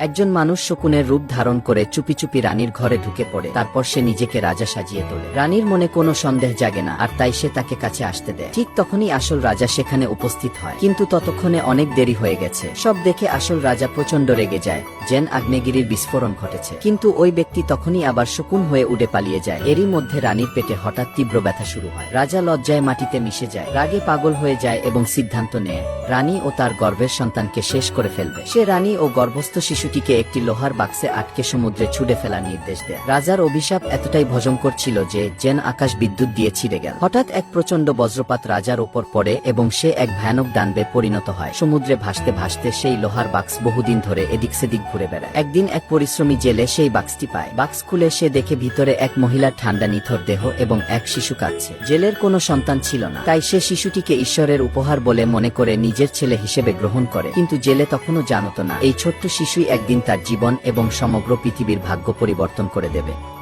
একজন মানুষ শকুনের রূপ ধারণ করে চুপি চুপি রানীর ঘরে ঢুকে পড়ে। তারপর সে নিজেকে রাজা সাজিয়ে তোলে। রানীর মনে কোনো সন্দেহ জাগে না, আর তাই সে তাকে কাছে আসতে দেয়। ঠিক তখনই আসল রাজা সেখানে উপস্থিত হয়। কিন্তু ততক্ষণে অনেক দেরি হয়ে গেছে। সব দেখে আসল রাজা প্রচণ্ড রেগে যায়। জেন আগ্নেয়গিরির বিস্ফোরণ ঘটেছে। কিন্তু ওই ব্যক্তি তখনই আবার শকুন হয়ে উড়ে পালিয়ে যায়। এরই মধ্যে রানীর পেটে হঠাৎ তীব্র ব্যথা শুরু হয়। রাজা লজ্জায় মাটিতে মিশে যায়। রাগে পাগল হয়ে যায় এবং সিদ্ধান্ত নেয়, রানী ও তার গর্ভের সন্তানকে শেষ করে ফেলবে। সে রানী ও গর্ভস্থ শিশুটিকে একটি লোহার বাক্সে আটকে সমুদ্রে ছুড়ে ফেলার নির্দেশ দেয়। রাজার অভিশাপ এতটাই ভয়ঙ্কর ছিল যে জেন আকাশ বিদ্যুৎ দিয়ে ছিঁড়ে গেল। হঠাৎ এক প্রচণ্ড বজ্রপাত রাজার ওপর পড়ে এবং সে এক ভয়ানক দানবে পরিণত হয়। সমুদ্রে ভাসতে ভাসতে সেই লোহার বাক্স বহুদিন ধরে এদিক সেদিক ঘুরে বেড়ায়। একদিন এক পরিশ্রমী জেলে সেই বাক্সটি পায়। বাক্স খুলে সে দেখে ভিতরে এক মহিলার ঠান্ডা নিথর দেহ এবং এক শিশু কাঁদছে। জেলের কোনো সন্তান ছিল না, তাই সে শিশুটিকে ঈশ্বরের উপহার বলে মনে করে নিজের ছেলে হিসেবে গ্রহণ করে। কিন্তু জেলে তখনও জানত না, এই ছোট্ট শিশুই একদিন তার জীবন এবং সমগ্র পৃথিবীর ভাগ্য পরিবর্তন করে দেবে।